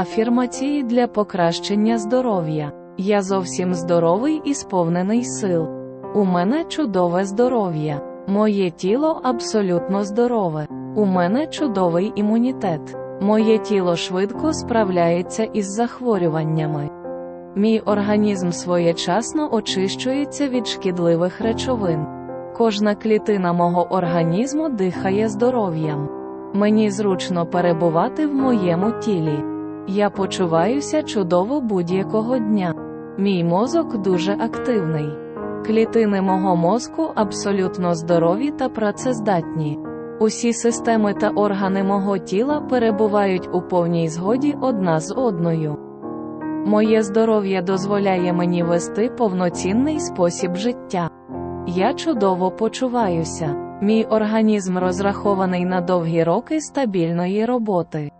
Афірмації для покращення здоров'я. Я зовсім здоровий і сповнений сил. У мене чудове здоров'я. Моє тіло абсолютно здорове. У мене чудовий імунітет. Моє тіло швидко справляється із захворюваннями. Мій організм своєчасно очищується від шкідливих речовин. Кожна клітина мого організму дихає здоров'ям. Мені зручно перебувати в моєму тілі. Я почуваюся чудово будь-якого дня. Мій мозок дуже активний. Клітини мого мозку абсолютно здорові та працездатні. Усі системи та органи мого тіла перебувають у повній згоді одна з одною. Моє здоров'я дозволяє мені вести повноцінний спосіб життя. Я чудово почуваюся. Мій організм розрахований на довгі роки стабільної роботи.